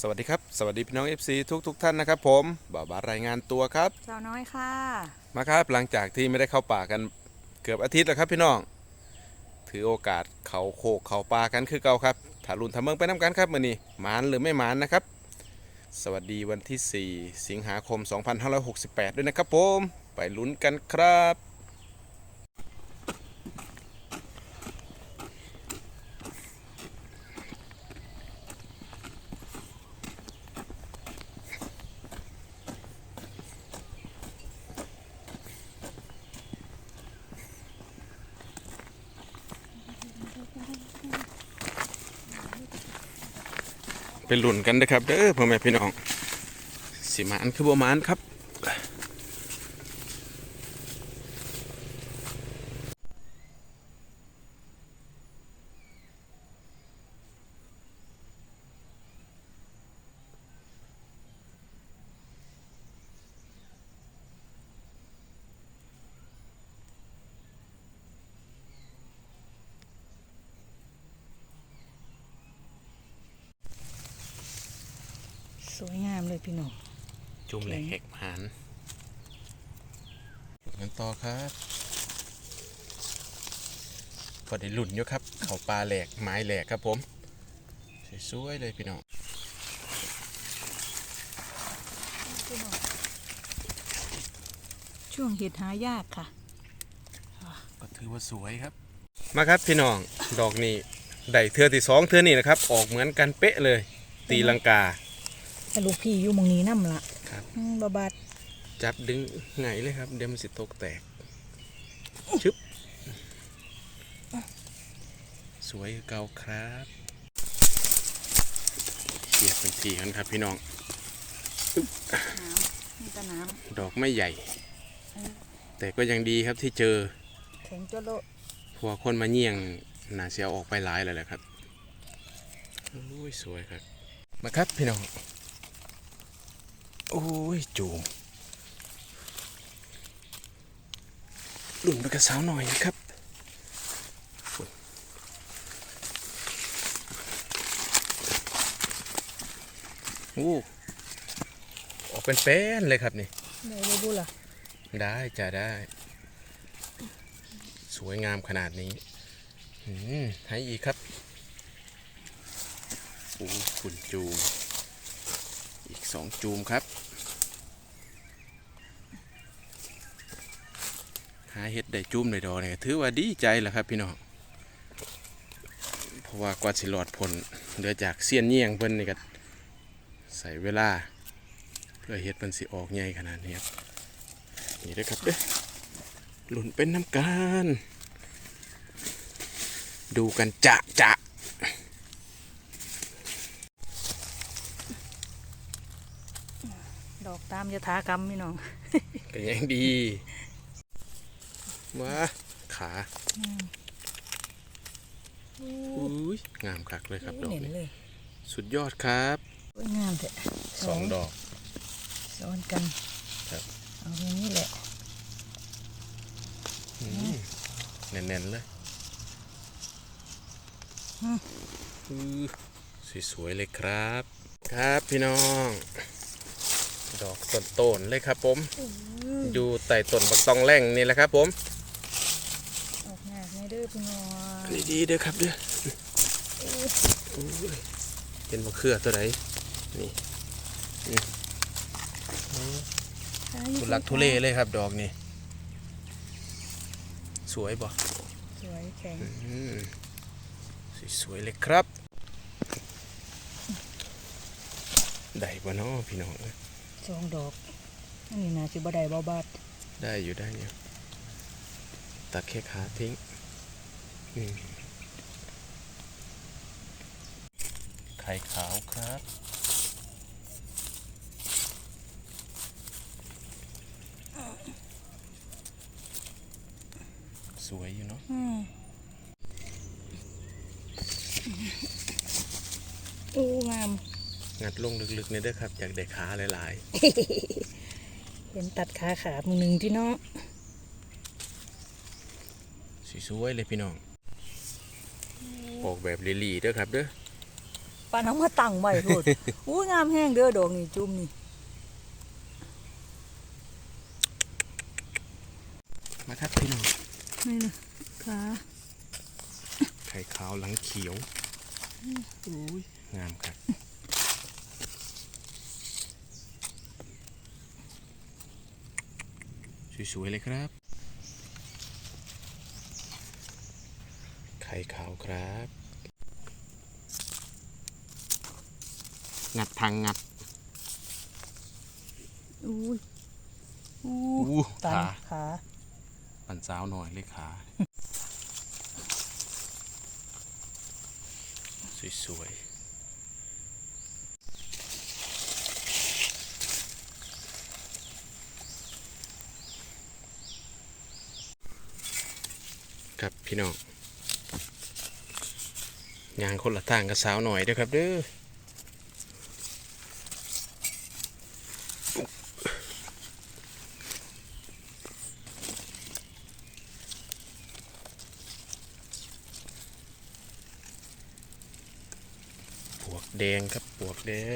สวัสดีครับ สวัสดีพี่น้อง FC ทุกทุกๆท่านนะครับผมบ่าวบารายงานตัวครับ สาวน้อยค่ะ มาครับหลังจากที่ไม่ได้เข้าป่ากันเกือบอาทิตย์แล้วครับพี่น้อง ถือโอกาสเขาโคกเขาป่ากันคือเก่าครับถารุนทำเมืองไปน้ำกันครับมือนี้หมานหรือไม่หมานนะครับ สวัสดีวันที่ 4 สิงหาคม 2568 ด้วยนะครับผม ไปลุ้นกันครับ ไปลุ้นกันนะครับเด้อพ่อแม่พี่น้องสิมานคือบ่หมานครับ สวยงามเลยพี่น้องจุ่มเหล็กแหกหานกันต่อครับพอได้หลุ่นอยู่ครับ เขาปลาแหลกไม้แหลกครับผมสวยๆเลยพี่น้องช่วงเห็ดหายากค่ะ ก็ถือว่าสวยครับ มาครับพี่น้องดอกนี้ได้เทือที่สองเทือนี่นะครับ ออกเหมือนกันเป๊ะเลย ตีลังกา แต่ลูกพี่อยู่หมองนี้น้ำละครับอืมบาบาดจับดึงไงเลยครับ เดี๋ยวมันสิตกแตก ชึบ สวยเก่าครับเขียบเป็นทีกันครับพี่น้องน้ำนี่ก็น้ดอกไม่ใหญ่ แต่ก็ยังดีครับที่เจอำแข็งโจโลเพราะวกคนมาเยี่ยงหนาเสียวออกไปหลายเลยแหละครับโอ้ยสวยครับ มาครับพี่น้อง โอ้ยจูมหลุนไปกับสาวหน่อยนะครับโอ้ออกเป็นแป้นเลยครับนี่ได้เลยบุล่ะได้จะได้ สวยงามขนาดนี้อืมให้อีกครับโอ้ฝุ่นจูมอีกสอง จูมครับ หาเห็ดได้จูมได้ดอกเนี่ยถือว่าดีใจแหละครับพี่น้องเพราะว่ากว่าสิหลอดผลเหลือจากเสี้ยนเยี่ยงเพิ่นนี่ก็ใส่เวลา เพื่อเห็ดมันสิออกใหญ่ขนาดนี้ครับนี่เด้ครับเด้อหลุนเป็นน้ำกัน ดูกันจะจะ ดอก ตามยถากรรมพี่น้องก็ยังดีมาขาอุ้ยงามคักเลยครับดอกเห็นนี้เลยสุดยอดครับสวยงามแท้สองดอกซ้อนกันครับเอาอย่างนี้แหละอืมแน่นๆเลยอืมอือสวยๆเลยครับ ครับพี่น้อง ดอกต้นๆเลยครับผม อยู่ใต้ต้นบักตองแร่งนี่แหละครับผม ออกงากในเด้อพี่น้องนี่ดีเด้อครับเด้ออุ้ยเป็นมะเขือตัวไหนนี่นี่ทุลักทุเลเลยครับดอกนี่ สวยบ่สวยแข็งอืมสวยๆเลยครับ ได้บ่เนาะพี่น้องเอ้ย สองดอกอันนี้นาสิบ่ได้บ่บาดได้อยู่ได้อยู่ตัดแค่ขาทิ้งนี่ไข่ขาวครับสวยอยู่เนาะอืมโอ้งาม งัดลงลึกๆเนี่ยเด้อครับจากได้ขาหลายเห็นตัดขาขาดมือหนึ่งที่เนาะๆสวยๆเลยพี่น้องออกแบบลีๆเด้อครับ เด้อไปานเอามาตั้งไว้โพดอู้งามแห้งเด้อดอกนี่จุ่มนี่มาครับพี่น้องนี่นะขาไข่ขาวหลังเขียวอุ้ยงามครับ สวยๆเลยครับ ไข่ขาวครับ งัดทางงัดอู้ยอู้อู้ตันขาขาปันสาวหน่อยเลยขา สวยๆ ครับพี่น้องยางคนละทางกับสาวหน่อยเด้อครับเด้อปวกแดงครับปวกแดง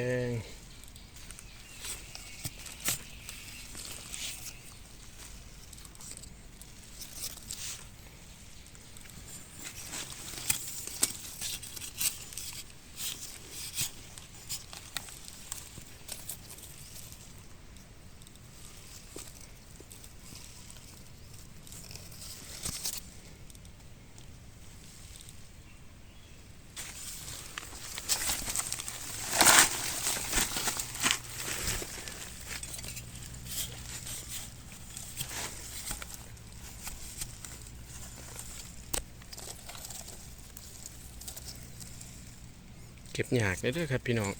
เก็บหยากได้ด้วยครับพี่น้อง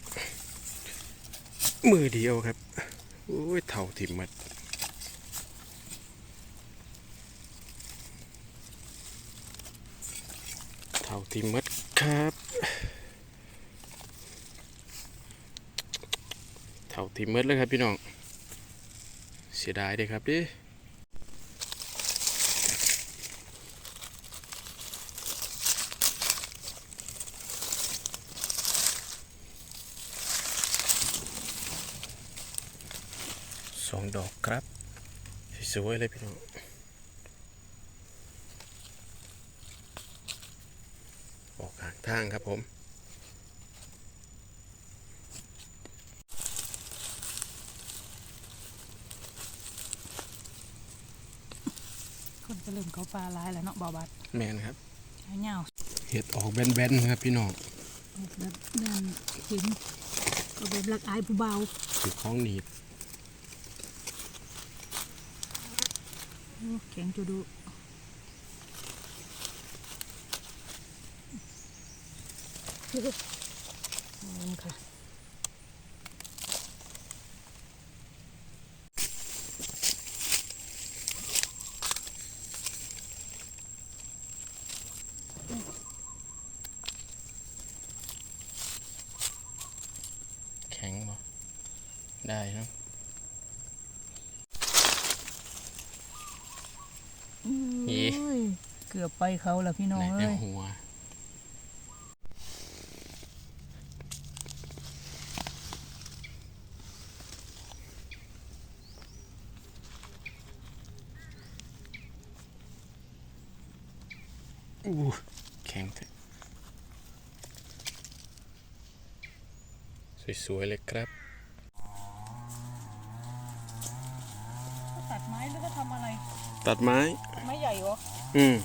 มือเดียวครับโอ้ยเท่าทิมมัดเท่าทิมมัดครับเท่าทิมมัดเลยครับพี่น้อง เสียดายเลยครับดิ สองดอกครับสวยๆเลยพี่น้องออกห่างทางครับผมคนก็เริ่มเขาปลาหลายแล้วเนาะบ่าวบัดแมนครับเงาวเห็ดออกแบนๆครับพี่น้องๆแบบนั่นเห็นก็แบบรักอายผู้เบาคือของหนีบ โอ้ แข็งจุดูงามค่ะแข็งบ่ได้เนาะ อี โอ้ยเกือบ ไปเขาแล้วพี่น้องไหนแต่เอ้ยหัวอู้แข็งแท้สวยๆเลยครับตัดไม้แล้วก็ทำอะไร ตัดไม้ ไม้ใหญ่เหรอ อืม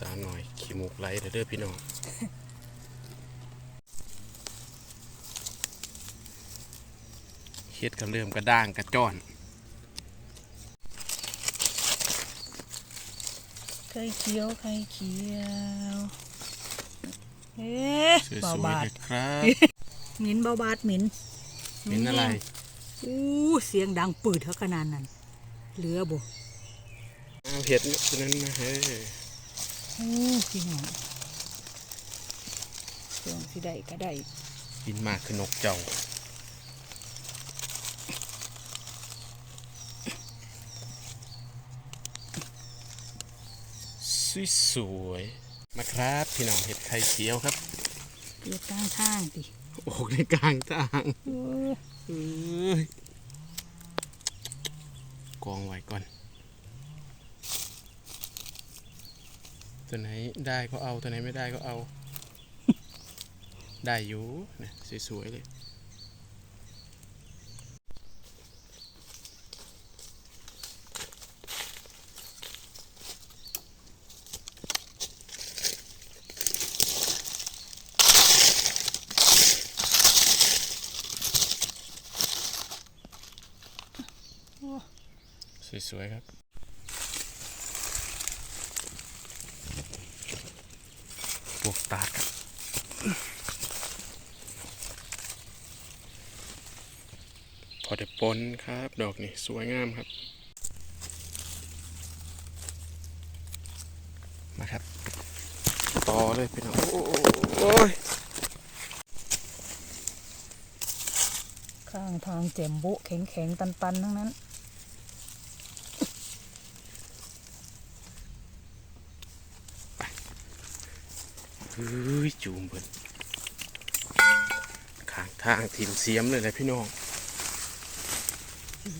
สาวหน่อย ขี้มูกไหลเด้อเด้อพี่น้องเฮ็ดกับเริ่มกระด้างกระจ้อน ไข่เขียวไข่เขียวเอ๊ะสวยเบาๆบาเลดยครับหมินเบาบาดหมินเป็นอะไร อู้เสียงดังปืดเท่าขนาดนั้นเหลือบ่เอาเห็ดตัวนั้นมาเฮ้ย พี่น้องช่วงที่ดก็ได้กินมาคือนกเจ้าสวยสวยมาครับพี่น้องเห็ดไข่เขียวครับอยู่กลางทางดิออกในกลางทางเอ้กองไว้ก่อน ตัวไหนได้ก็เอาตัวไหนไม่ได้ก็เอา ได้อยู่นะสวยๆเลยสวยๆครับ พวก ตาดครับพอได้ปนครับ ดอกนี่สวยงามครับ มาครับ ต่อเลยพี่น้องโอ้ยข้างทางแจ่มบ๊ะแข็งแข็งๆ ตันๆ ทั้งนั้น เฮ้ย จูม เบิ่นข้างทางทีมเสียมเลยแหละพี่น้อง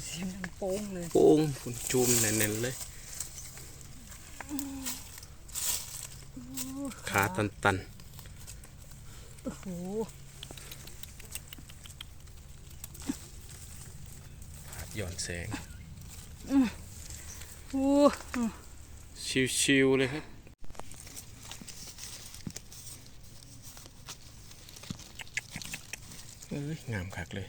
เสียงดังโป้งเลยโป้งคุณจูมแน่นๆเลยขาตันตันโอ้โหๆผาดหย่อนแสงโอ้ชิวๆเลยครับ เอ้ยงามคักเลย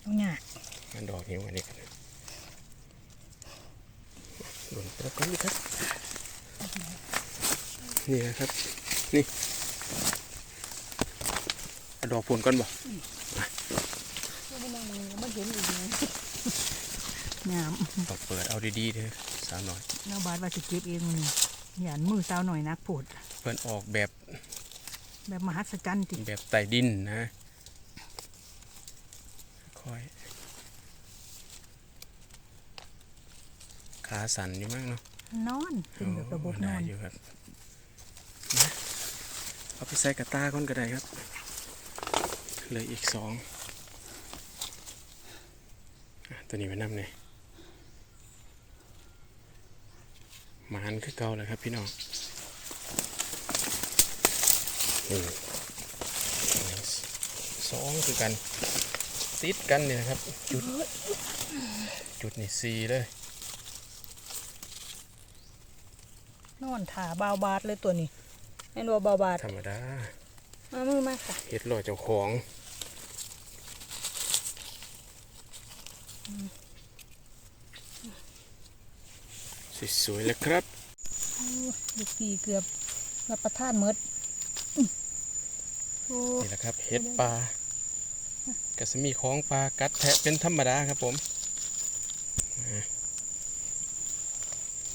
เอาหยามันดอกนิ้วอันนี้กันนะหล่นไปแล้วก็นี่ครับ นี่นะครับ นี่เอาดอกผลก่อนบ่มันเห็นอีกนะงามดอกเปิดเอาดีๆเด้อสาวหน่อยแล้วบาดว่าสิเก็บเองนี่ หยานมือสาวหน่อยนักโผดเพิ่นออกแบบแบบมหัศจรรย์ติแบบไต่ดินนะค่อยขาสั่นอยู่มั้งเนาะนอนเป็นแบบระบบนได้อนอยู่ครับนะเอาไปใส่กระตาก่อนก็ได้ครับเหลืออีกสองอะตัวนี้ไว้นำเลยห มานคือเก่าเลยครับพี่น้องหนึ่งสองคือกัน ติดกันเนี่ยนะครับ จุด จุดนี่สี่เลย นอนถาบาวบาดเลยตัวนี้แม่นว่าบาวบาดธรรมดา มามือมาค่ะเฮ็ดรอเจ้าของ สวยๆเลยครับลูกปีเกือบรับประทานหมดอื้อโอ้นี่แหละครับเห็ดปลากระสมีของปลากัดแทะเป็นธรรมดาครับผมอะ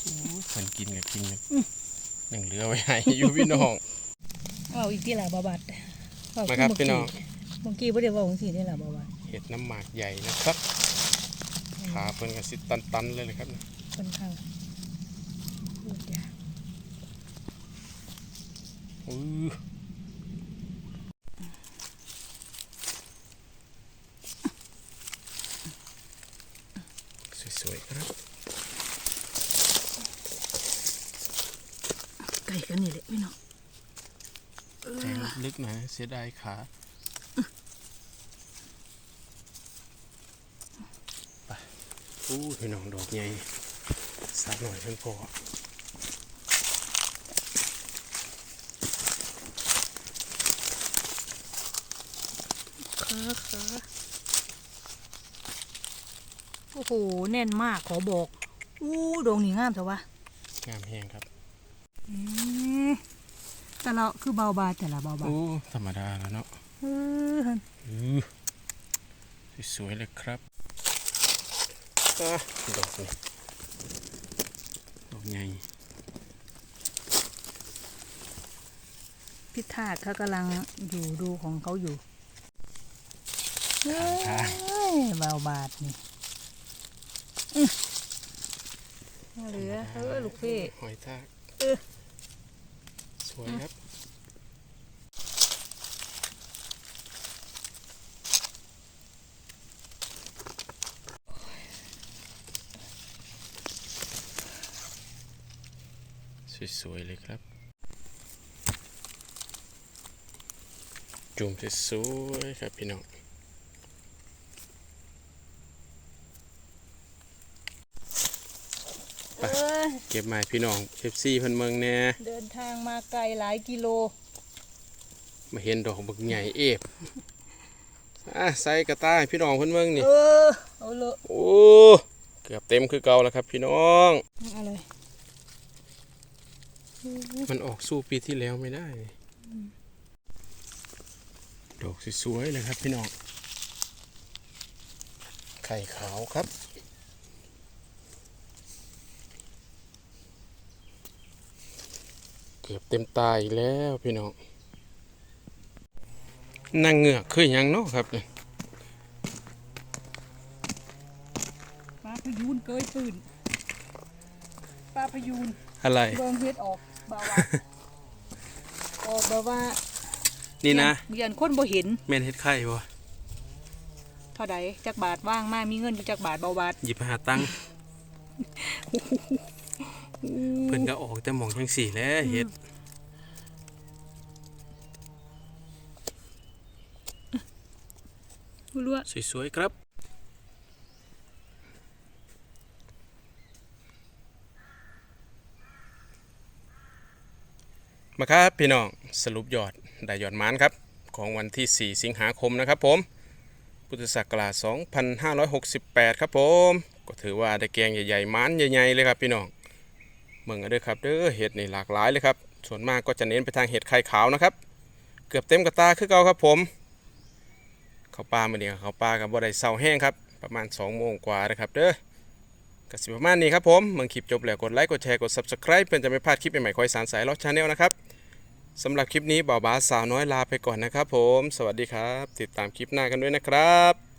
อู้คนกินก็กินกันหนึ่งเหลือไว้ให้อยู่พี่น้องเอาอีกที่ละบาวบาดเว้มาครับพี่น้องเมื่อกี้บ่ได้เว่าของสีนี่ละบาวบาดเห็ดน้ำหมากใหญ่นะครับขาเพิ่นก็สิตันๆเลยเลยครับค่อนข้างพูดยาก อู้ สวยๆครับไก่กันนี่แหละพี่น้องใจลึกๆหนะเสียดายขาไปอู้พี่น้องดอกใหญ่สักหน่อยเพิ่นพอ ขาขาโอ้โห แน่นมากขอบอกอู้ดวงนี่งามแต่ว่างามแห้งครับอืมแต่ละคือเบาบาดแต่ละเบาบาดอู้ธรรมดาแล้วเนาะเออหั่นอู้สวยๆเลยครับอะดอกนี่ดอกใหญ่พิธาเขากำลังอยู่ดูของเขาอยู่ข้างทาง เอ้ยเบาบาดนี่เหลือเออลูกพี่หอยทากเออสวยครับสวยๆเลยครับ จุ่มสวยๆครับพี่น้อง ไป เอ้ย เก็บไม้พี่น้อง FC เพิ่นเมืองแหน่เดินทางมาไกลหลายกิโล มาเห็นดอกบักใหญ่เอฟอะใส่กระต่ายพี่น้องเพิ่นเมืองนี่เออเอาเลยโอ้เกือบเต็มคือเก่าแล้วครับ พี่น้องอะไรมันออกสู้ปีที่แล้วไม่ได้ดอกสวยๆเลยครับพี่น้อง ไข่ขาวครับ เกือบเต็มตาอีกแล้วพี่น้องนางเงือกคือหยังเนาะครับเนี่ยปลาพยูนเกยตื่นปลาพยูนอะไร เบิ่งเฮ็ดออกบาวาออกแบบว่านี่นะเรียนคนบ่เห็นแม่นเฮ็ดไข่บ่เท่าใดจักบาทว่างมามีเงินอยู่จักบาทเบาบาทหยิบหาตังค์ เพิ่นก็ออกแต่หมองจังสี่แหล้วเฮ็ดรั่วสวยๆครับ มาครับพี่น้องสรุปยอดได้ยอดหมานครับ ของวันที่ 4 สิงหาคมนะครับผม พุทธศักราช2568 ครับผม ก็ถือว่าได้แกงใหญ่ๆหมานใหญ่ๆเลยครับพี่น้อง เมืองกันเด้อครับเด้อเห็ดนี่หลากหลายเลยครับ ส่วนมากก็จะเน้นไปทางเห็ดไข่ขาวนะครับ เกือบเต็มกระตาคือเก่าครับผมเขาปลามาเนี่ยเขาปลากับบ่ได้เสาแห้งครับประมาณ2โมงกว่านะครับเด้อกสิประมาณนี้ครับผมเมื่อคลิปจบแล้วกดไลค์กดแชร์กด Subscribe เพื่อจะไม่พลาดคลิปใหม่ๆคอยสารสายล็อกชาแนลนะครับสำหรับคลิปนี้บ่าวบาสสาวน้อยลาไปก่อนนะครับผม สวัสดีครับ ติดตามคลิปหน้ากันด้วยนะครับ